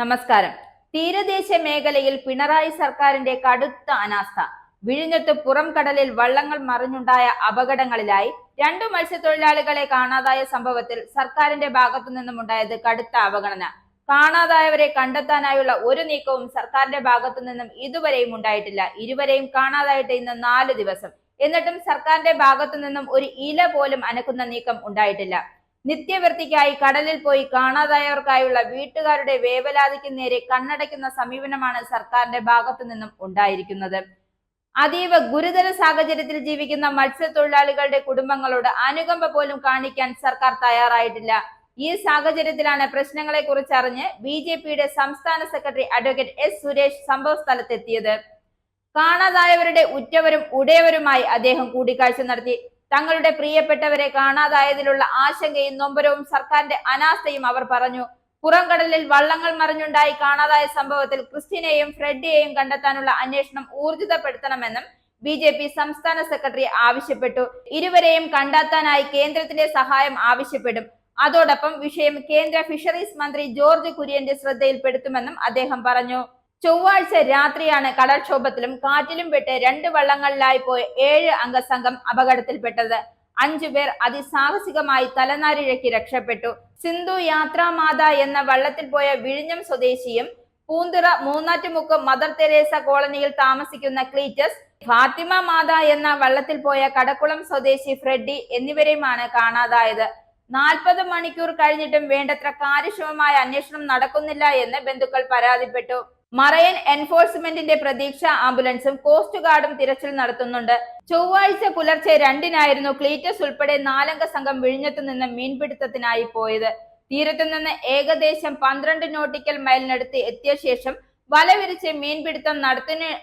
നമസ്കാരം. തീരദേശ മേഖലയിൽ പിണറായി സർക്കാരിന്റെ കടുത്ത അനാസ്ഥ. വിഴിഞ്ഞത്ത് പുറം കടലിൽ വള്ളങ്ങൾ മറിഞ്ഞുണ്ടായ അപകടങ്ങളിലായി രണ്ടു മത്സ്യത്തൊഴിലാളികളെ കാണാതായ സംഭവത്തിൽ സർക്കാരിന്റെ ഭാഗത്തു നിന്നുമുണ്ടായത് കടുത്ത അവഗണന. കാണാതായവരെ കണ്ടെത്താനായുള്ള ഒരു നീക്കവും സർക്കാരിന്റെ ഭാഗത്തു നിന്നും ഇതുവരെയും ഉണ്ടായിട്ടില്ല. ഇരുവരെയും കാണാതായിട്ട് ഇന്ന് നാല് ദിവസം. എന്നിട്ടും സർക്കാരിന്റെ ഭാഗത്തു നിന്നും ഒരു ഇല പോലും അനക്കുന്ന നീക്കം ഉണ്ടായിട്ടില്ല. നിത്യവൃത്തിക്കായി കടലിൽ പോയി കാണാതായവർക്കായുള്ള വീട്ടുകാരുടെ വേവലാതിക്ക് നേരെ കണ്ണടയ്ക്കുന്ന സമീപനമാണ് സർക്കാരിന്റെ ഭാഗത്തു നിന്നും ഉണ്ടായിരിക്കുന്നത്. അതീവ ഗുരുതര സാഹചര്യത്തിൽ ജീവിക്കുന്ന മത്സ്യത്തൊഴിലാളികളുടെ കുടുംബങ്ങളോട് അനുകമ്പ പോലും കാണിക്കാൻ സർക്കാർ തയ്യാറായിട്ടില്ല. ഈ സാഹചര്യത്തിലാണ് പ്രശ്നങ്ങളെ കുറിച്ച് അറിഞ്ഞ് ബി ജെ പിയുടെ സംസ്ഥാന സെക്രട്ടറി അഡ്വക്കേറ്റ് എസ് സുരേഷ് സംഭവ സ്ഥലത്തെത്തിയത്. കാണാതായവരുടെ ഉറ്റവരും ഉടയവരുമായി അദ്ദേഹം കൂടിക്കാഴ്ച നടത്തി. തങ്ങളുടെ പ്രിയപ്പെട്ടവരെ കാണാതായതിലുള്ള ആശങ്കയും നൊമ്പരവും സർക്കാരിന്റെ അനാസ്ഥയും അവർ പറഞ്ഞു. പുറംകടലിൽ വള്ളങ്ങൾ മറിഞ്ഞുണ്ടായി കാണാതായ സംഭവത്തിൽ ക്രിസ്റ്റിനെയും ഫ്രെഡിയെയും കണ്ടെത്താനുള്ള അന്വേഷണം ഊർജിതപ്പെടുത്തണമെന്നും ബി ജെ പി സംസ്ഥാന സെക്രട്ടറി ആവശ്യപ്പെട്ടു. ഇരുവരെയും കണ്ടെത്താനായി കേന്ദ്രത്തിന്റെ സഹായം ആവശ്യപ്പെടും. അതോടൊപ്പം വിഷയം കേന്ദ്ര ഫിഷറീസ് മന്ത്രി ജോർജ് കുര്യന്റെ ശ്രദ്ധയിൽപ്പെടുത്തുമെന്നും അദ്ദേഹം പറഞ്ഞു. ചൊവ്വാഴ്ച രാത്രിയാണ് കടൽക്ഷോഭത്തിലും കാറ്റിലും പെട്ട് രണ്ട് വള്ളങ്ങളിലായി പോയ ഏഴ് അംഗ സംഘം അപകടത്തിൽപ്പെട്ടത്. അഞ്ചു പേർ അതിസാഹസികമായി തലനാരിഴക്കി രക്ഷപ്പെട്ടു. സിന്ധു യാത്രാമാത എന്ന വള്ളത്തിൽ പോയ വിഴിഞ്ഞം സ്വദേശിയും പൂന്തിറ മൂന്നാറ്റുമുക്ക് മദർ തെരേസ കോളനിയിൽ താമസിക്കുന്ന ക്ലീറ്റസ് ഫാത്തിമ മാത എന്ന വള്ളത്തിൽ പോയ കടക്കുളം സ്വദേശി ഫ്രെഡി എന്നിവരെയുമാണ് കാണാതായത്. നാൽപ്പത് മണിക്കൂർ കഴിഞ്ഞിട്ടും വേണ്ടത്ര കാര്യക്ഷമമായ അന്വേഷണം നടക്കുന്നില്ല എന്ന് ബന്ധുക്കൾ പരാതിപ്പെട്ടു. മറയൻ എൻഫോഴ്സ്മെന്റിന്റെ പ്രതീക്ഷ ആംബുലൻസും കോസ്റ്റ് ഗാർഡും തിരച്ചിൽ നടത്തുന്നുണ്ട്. ചൊവ്വാഴ്ച പുലർച്ചെ രണ്ടിനായിരുന്നു ക്ലീറ്റസ് ഉൾപ്പെടെ നാലംഗ സംഘം വിഴിഞ്ഞത്തു നിന്ന് മീൻപിടുത്തത്തിനായി പോയത്. തീരത്തു നിന്ന് ഏകദേശം പന്ത്രണ്ട് നോട്ടിക്കൽ മൈലിനടുത്ത് എത്തിയ ശേഷം വല വിരിച്ച് മീൻപിടുത്തം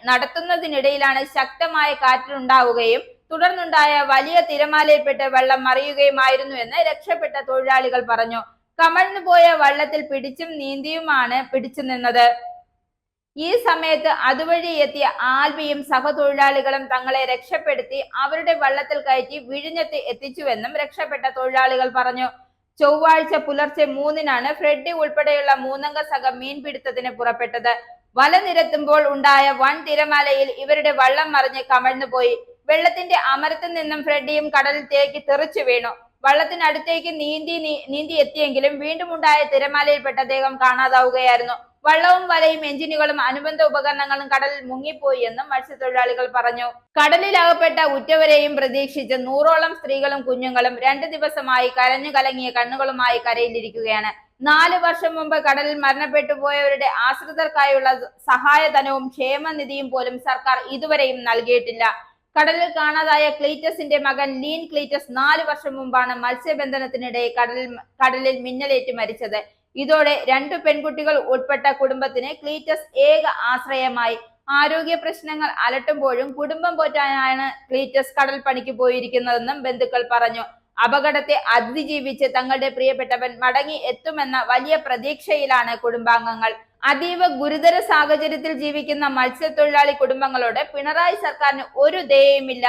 നടത്തുന്നതിനിടയിലാണ് ശക്തമായ കാറ്റുണ്ടാവുകയും തുടർന്നുണ്ടായ വലിയ തിരമാലയിൽപ്പെട്ട് വെള്ളം മറിയുകയുമായിരുന്നു എന്ന് രക്ഷപ്പെട്ട തൊഴിലാളികൾ പറഞ്ഞു. കമഴ്ന്നു പോയ വള്ളത്തിൽ പിടിച്ചും നീന്തിയുമാണ് പിടിച്ചു നിന്നത്. ഈ സമയത്ത് അതുവഴി എത്തിയ ആൽബിയും സഹതൊഴിലാളികളും തങ്ങളെ രക്ഷപ്പെടുത്തി അവരുടെ വള്ളത്തിൽ കയറ്റി വിഴിഞ്ഞത്ത് എത്തിച്ചുവെന്നും രക്ഷപ്പെട്ട തൊഴിലാളികൾ പറഞ്ഞു. ചൊവ്വാഴ്ച പുലർച്ചെ മൂന്നിനാണ് ഫ്രെഡി ഉൾപ്പെടെയുള്ള മൂന്നംഗ സംഘം മീൻപിടുത്തത്തിന് പുറപ്പെട്ടത്. വല നിരത്തുമ്പോൾ ഉണ്ടായ വൻ തിരമാലയിൽ ഇവരുടെ വള്ളം മറിഞ്ഞ് കമഴ്ന്നുപോയി വെള്ളത്തിന്റെ അമരത്തിൽ നിന്നും ഫ്രെഡിയും കടലിലേക്ക് തെറിച്ചു വീണു. വള്ളത്തിനടുത്തേക്ക് നീന്തി നീന്തി എത്തിയെങ്കിലും വീണ്ടും ഉണ്ടായ തിരമാലയിൽപ്പെട്ട അദ്ദേഹം കാണാതാവുകയായിരുന്നു. വള്ളവും വലയും എഞ്ചിനുകളും അനുബന്ധ ഉപകരണങ്ങളും കടലിൽ മുങ്ങിപ്പോയി എന്നും മത്സ്യത്തൊഴിലാളികൾ പറഞ്ഞു. കടലിലകപ്പെട്ട ഉറ്റവരെയും പ്രതീക്ഷിച്ച് നൂറോളം സ്ത്രീകളും കുഞ്ഞുങ്ങളും രണ്ട് ദിവസമായി കരഞ്ഞു കലങ്ങിയ കണ്ണുകളുമായി കരയിലിരിക്കുകയാണ്. നാല് വർഷം മുമ്പ് കടലിൽ മരണപ്പെട്ടു പോയവരുടെ ആശ്രിതർക്കായുള്ള സഹായധനവും ക്ഷേമനിധിയും പോലും സർക്കാർ ഇതുവരെയും നൽകിയിട്ടില്ല. കടലിൽ കാണാതായ ക്ലീറ്റസിന്റെ മകൻ ലീൻ ക്ലീറ്റസ് നാല് വർഷം മുമ്പാണ് മത്സ്യബന്ധനത്തിനിടെ കടലിൽ കടലിൽ മിന്നലേറ്റ് മരിച്ചത്. ഇതോടെ രണ്ടു പെൺകുട്ടികൾ ഉൾപ്പെട്ട കുടുംബത്തിന് ക്ലീറ്റസ് ഏക ആശ്രയമായി. ആരോഗ്യ പ്രശ്നങ്ങൾ അലട്ടുമ്പോഴും കുടുംബം പോറ്റാനാണ് ക്ലീറ്റസ് കടൽ പണിക്ക് പോയിരിക്കുന്നതെന്നും ബന്ധുക്കൾ പറഞ്ഞു. അപകടത്തെ അതിജീവിച്ച് തങ്ങളുടെ പ്രിയപ്പെട്ടവൻ മടങ്ങി എത്തുമെന്ന വലിയ പ്രതീക്ഷയിലാണ് കുടുംബാംഗങ്ങൾ. അതീവ ഗുരുതര സാഹചര്യത്തിൽ ജീവിക്കുന്ന മത്സ്യത്തൊഴിലാളി കുടുംബങ്ങളോട് പിണറായി സർക്കാരിന് ഒരു ദയയുമില്ല.